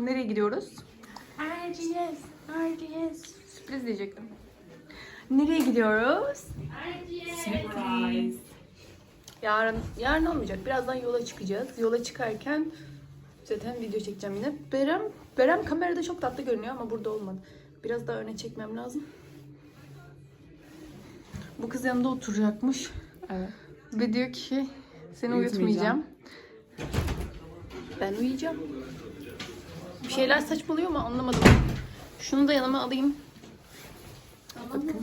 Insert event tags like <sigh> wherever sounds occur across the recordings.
Nereye gidiyoruz? RGS, RGS. Sürpriz diyecektim. Nereye gidiyoruz? Surprise. Yarın, yarın olmayacak. Birazdan yola çıkacağız. Yola çıkarken zaten video çekeceğim yine. Berem, Berem kamerada çok tatlı görünüyor ama burada olmadı. Biraz daha öne çekmem lazım. Bu kız yanında oturacakmış. Evet. Ve diyor ki seni Uyutmayacağım. uyutmayacağım. Ben uyuyacağım. Bir şeyler saçmalıyor ama anlamadım. Şunu da yanıma alayım. Bakın.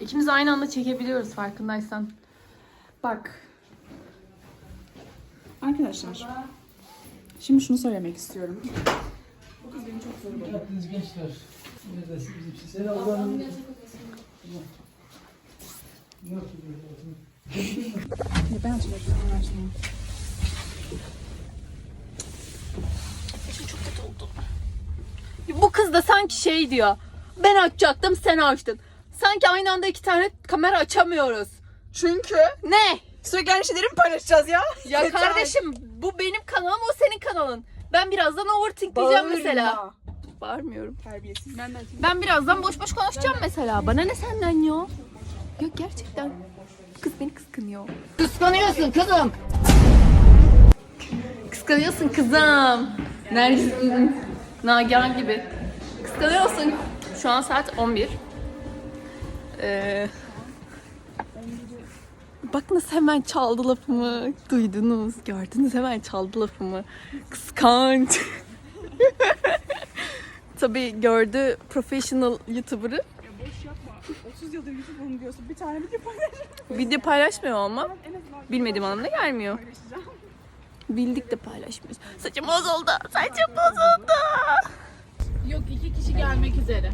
İkimiz aynı anda çekebiliyoruz farkındaysan. Bak. Arkadaşlar. Şimdi şunu söylemek istiyorum. Bu kız beni çok zorladı. Yaptınız gençler. Neredesin bizim siz? Seni Allah'ın... Ben hatırlatıyorum araştırma. çok kötü oldu. Bu kız da sanki şey diyor. Ben açacaktım sen açtın. Sanki aynı anda iki tane kamera açamıyoruz. Çünkü Ne? sürekli aynı şeyleri mi paylaşacağız ya? Ya Yeter. kardeşim bu benim kanalım o senin kanalın. Ben birazdan overthink diyeceğim Bağırırım mesela. ha. Bağırmıyorum. Terbiyesiz. Ben birazdan boş boş konuşacağım mesela. Bana ne senden ya? Ya gerçekten. Kız beni kıskanıyor. Kıskanıyorsun kızım. Kıskanıyorsun kızım. Neredesin? Nagihan gibi. Kıskanıyorsun. Şu an saat 11. Ee, bak nasıl hemen çaldı lafımı. Duydunuz, gördünüz hemen çaldı lafımı. Kıskanç. <laughs> Tabii gördü professional YouTuber'ı. boş yapma. 30 yıldır YouTube'um diyorsun. Bir tane video paylaş. Video paylaşmıyor ama bilmediğim anlamda gelmiyor. paylaşacağım. Bildik de paylaşmıyoruz. Saçım bozuldu. Saçım bozuldu. İki kişi gelmek üzere.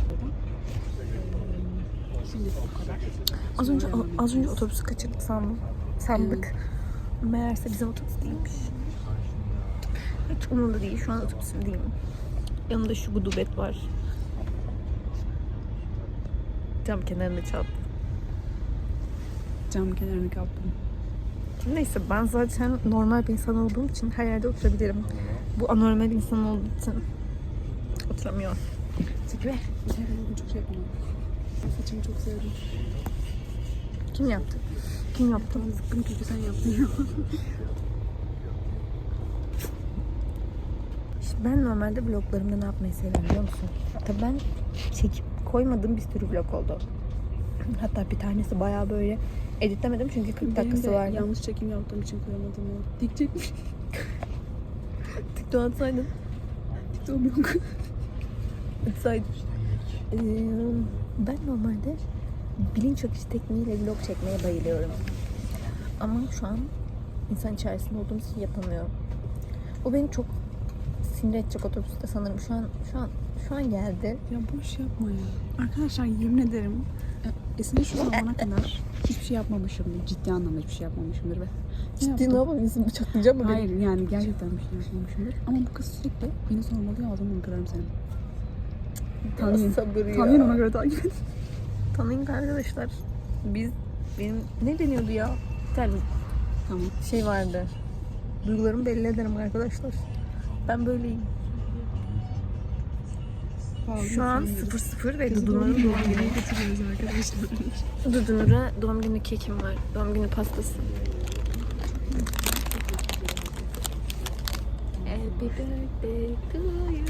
Az önce az önce otobüsü kaçırdık sandım. Sandık. Meğerse bizim otobüs değilmiş. Hiç umurumda değil. Şu an otobüsüm değil. Yanımda şu gudubet var. Cam kenarında çarptı. Cam kenarını kaptım. Neyse ben zaten normal bir insan olduğum için her yerde oturabilirim. Bu anormal insan olduğu için oturamıyor. Bugün çok şey yapamam. Saçımı çok sevdim. Kim yaptı? Kim yaptı? Tamam zıkkım kötü sen yaptın ya. Ben normalde vloglarımda ne yapmayı seviyorum biliyor musun? Tabii ben çekip koymadığım bir sürü vlog oldu. Hatta bir tanesi bayağı böyle editlemedim çünkü 40 dakikası Benim de vardı. yanlış çekim yaptığım için koyamadım o. Dik çekmiş. <laughs> TikTok atsaydın. <laughs> TikTok'um yok. Atsaydın. Ee, ben normalde bilinç akışı tekniğiyle vlog çekmeye bayılıyorum. Ama şu an insan içerisinde olduğum için yapamıyorum. O beni çok sinir edecek otobüste sanırım. Şu an şu an şu an geldi. Ya boş yapma ya. Arkadaşlar yemin ederim Esin'e şu zamana kadar hiçbir şey yapmamışımdır. Ciddi anlamda hiçbir şey yapmamışımdır ve ne Ciddi ne yapayım? İnsan bıçaklayacak mı beni? Hayır yani gerçekten bir şey yapmamışımdır. Ama bu kız sürekli beni sormalıyor ağzımdan kırarım seni. Tanıyın. Sabır ya. Tanıyın ona göre takip edin. Tanıyın arkadaşlar. Biz benim ne deniyordu ya? Bir tane Tamam. şey vardı. Duygularımı belli ederim arkadaşlar. Ben böyleyim. Şu an 0-0 ve Dudu'nun doğum günü. getiriyoruz arkadaşlar. Dudu'nura doğum günü kekim var. Doğum günü pastası. Happy birthday to you.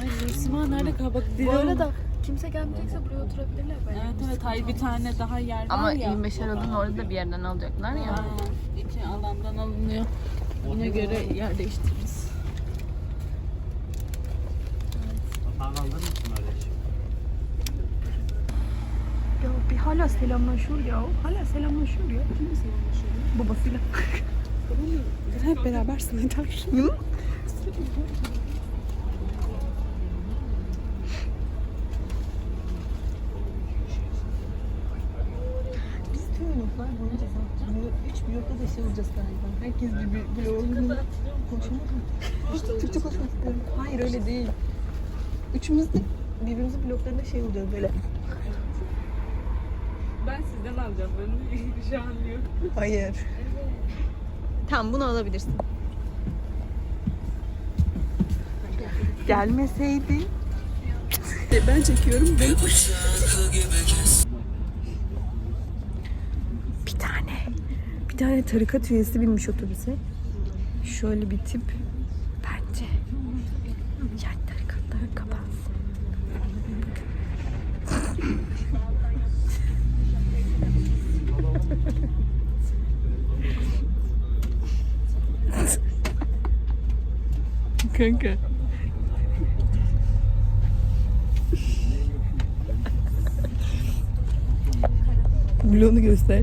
Ay Sima nerede kal bak Bu arada kimse gelmeyecekse buraya oturabilirler bence. Evet evet hayır bir tane daha yer var Ama ya. 25 Aralık'ın orada da bir yerden alacaklar ya. Ha, iki alandan alınıyor. Ona göre yer değiştiririz. Ya bir hala selamlaşıyor ya. Hala selamlaşıyor ya. Kimle selamlaşıyor? Babasıyla. Hep beraber tüm vloglar boyunca üç vlogda da şey olacağız galiba. Herkes bir vlogunu konuşamaz mı? Türkçe konuşmak istiyorum. Hayır öyle değil. Üçümüz de birbirimizin vloglarında şey oluyor böyle. ben sizden alacağım. Bir şey anlıyorum. Hayır. Tamam bunu alabilirsin. Gelmeseydin. Ben çekiyorum. Ben Bir tane. Bir tane tarikat üyesi binmiş otobüse. Şöyle bir tip. Bence. Yani tarikatlar kapansın. Kanka. Bloğunu göster.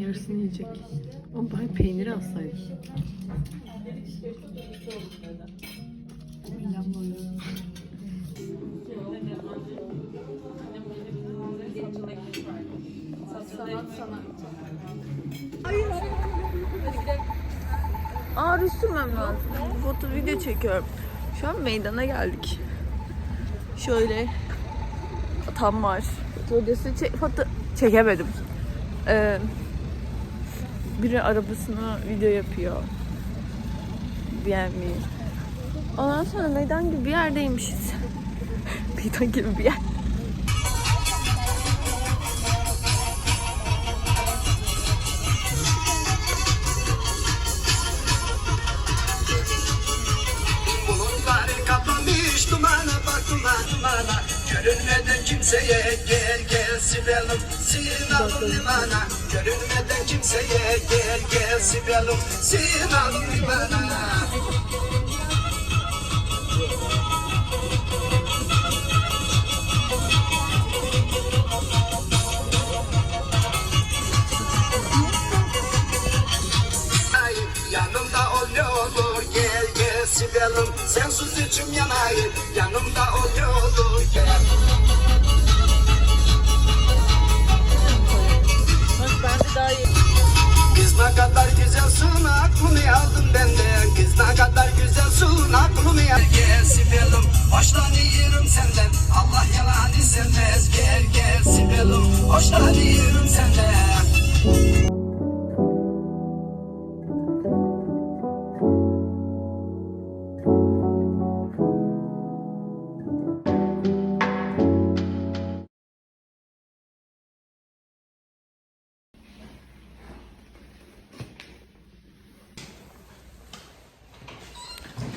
Yarısını yiyecek. Ama ben peyniri alsaydım. Aa rüz sürmem lazım. Foto video çekiyorum. Şu an meydana geldik. Şöyle tam var. Videosu çek, foto çekemedim. Ee, biri arabasını video yapıyor. BMW. Ondan sonra meydan gibi bir yerdeymişiz. <laughs> meydan gibi bir yer. Görünmeden kimseye gel gel Sibel'im Sinalım limana Görünmeden kimseye gel gel Sibel'im Sinalım limana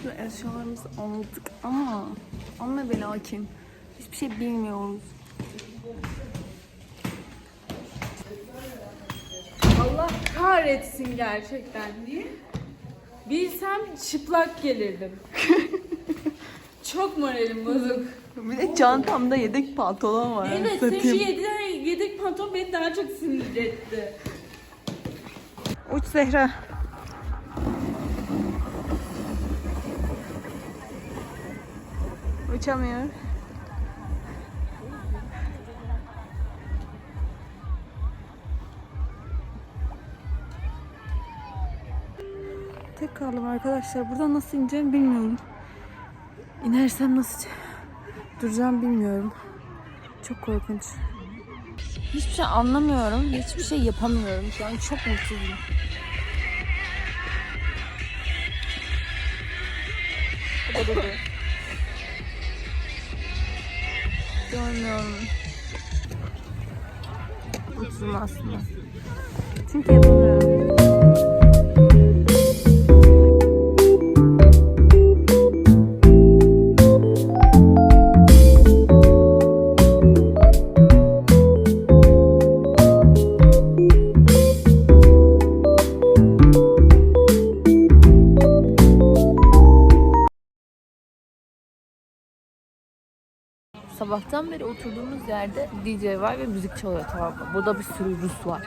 Şu eşyalarımızı aldık ama ama ve lakin hiçbir şey bilmiyoruz. Allah kahretsin gerçekten. Niye? Bilsem çıplak gelirdim. <laughs> Çok moralim bozuk. Bir de çantamda yedek pantolon var. Evet, senin şu Satayım. yedek, yedek pantolon beni daha çok sinir etti. Uç Zehra. Uçamıyor. Tek kaldım arkadaşlar. Buradan nasıl ineceğim bilmiyorum. İnersem nasıl duracağım bilmiyorum. Çok korkunç. Hiçbir şey anlamıyorum. Hiçbir şey yapamıyorum. Şu an çok mutsuzum. Görmüyorum. Mutsuzum aslında. Çünkü yapamıyorum. Sabahtan beri oturduğumuz yerde DJ var ve müzik çalıyor tamam mı? Burada bir sürü Rus var.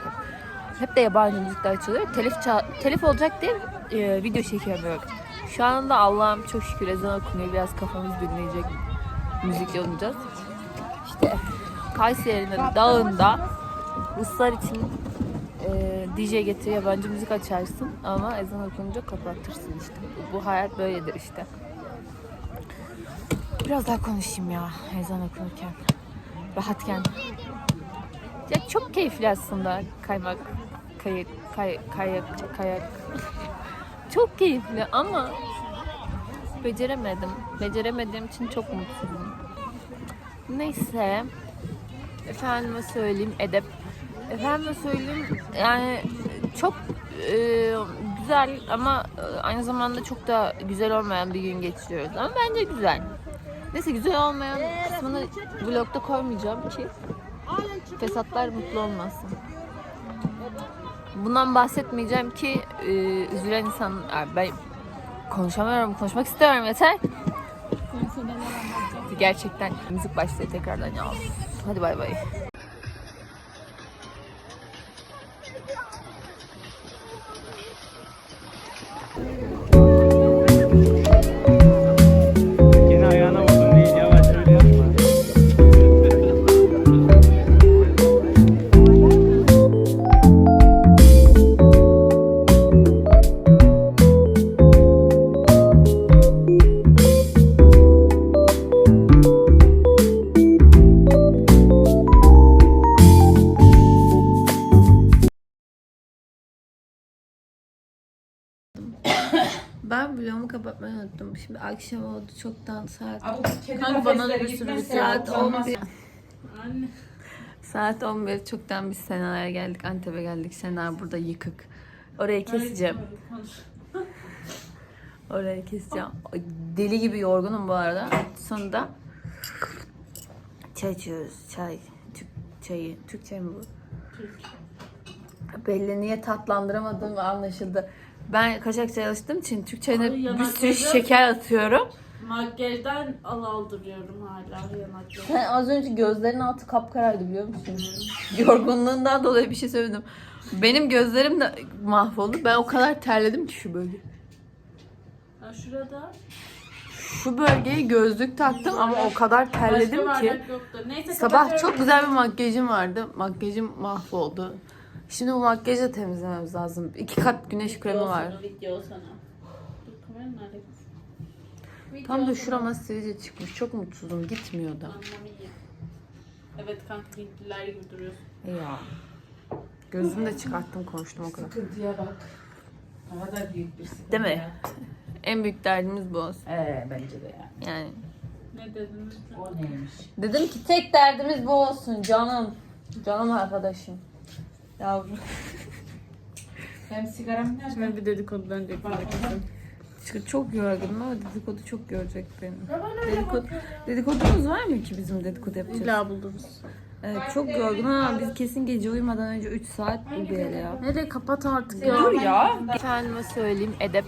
Hep de yabancı müzikler çalıyor. Telif, ça- telif olacak diye e, video çekemiyorum. Şu anda Allah'ım çok şükür ezan okunuyor. Biraz kafamız dinleyecek. Müzik olacağız. İşte Kayseri'nin dağında Ruslar için e, DJ getir yabancı müzik açarsın ama ezan okununca kapatırsın işte. Bu hayat böyledir işte. Biraz daha konuşayım ya ezan okunurken. Rahatken. Ya çok keyifli aslında kaymak, kayık, kay, kayak, kayak. çok keyifli ama beceremedim. Beceremediğim için çok mutsuzum. Neyse. Efendime söyleyeyim edep. Efendime söyleyeyim yani çok e, güzel ama e, aynı zamanda çok da güzel olmayan bir gün geçiriyoruz. Ama bence güzel. Neyse güzel olmayan kısmını vlogda koymayacağım ki fesatlar mutlu olmasın. Bundan bahsetmeyeceğim ki e, üzülen insan ben konuşamıyorum konuşmak istiyorum yeter. Gerçekten müzik başlıyor tekrardan ya. Hadi bay bay. Ben vlogumu kapatmayı unuttum. Şimdi akşam oldu çoktan saat. Kanka bana da bir sürü Saat 11. Anne. Saat 11 çoktan biz Sena'ya geldik. Antep'e geldik. Sena burada yıkık. Orayı keseceğim. <laughs> Orayı keseceğim. Deli gibi yorgunum bu arada. Sonunda çay içiyoruz. Çay. Türk çayı. Türk çayı mı bu? Belli niye tatlandıramadığım anlaşıldı. Ben kaçak çay alıştığım için Türk çayına Ay, bir sürü yanakları- şeker atıyorum. Makyajdan al aldırıyorum hala yanaklarım. Sen az önce gözlerin altı kapkaraydı biliyor musun? Yorgunluğundan dolayı bir şey söyledim. Benim gözlerim de mahvoldu. Ben o kadar terledim ki şu bölge. Ha şurada. Şu bölgeye gözlük taktım ama o kadar terledim Başka ki. bardak yoktu. Neyse Sabah kapatıyorum. çok güzel bir makyajım vardı. Makyajım mahvoldu. Şimdi bu makyajı da temizlememiz lazım. İki kat güneş kremi var. sana, Video sana. Dur kameranın nerede? Video Tam da sana. şurama sivilce çıkmış. Çok mutsuzum. Gitmiyor da. Anlamı iyi. Evet kanka Hintliler gibi duruyorsun. Ya. Gözümü de çıkarttım konuştum o kadar. Sıkıntıya bak. Ne kadar büyük bir sıkıntı. Değil mi? ya. <laughs> En büyük derdimiz bu olsun. Ee, bence de yani. Yani. Ne dediniz? O neymiş? Dedim ki tek derdimiz bu olsun canım. Canım arkadaşım. Yavrum. <laughs> Hem sigaram nerede? Şimdi bir dedikodudan önce Çünkü çok yorgunum ama dedikodu çok görecek beni. Dedikodu, dedikodumuz var mı ki bizim dedikodu yapacağız? İlla buldunuz. Evet çok yorgunum ama biz kesin gece uyumadan önce 3 saat bu bir yere ya. Nereye kapat artık ya. Dur ya. Efendime söyleyeyim edep.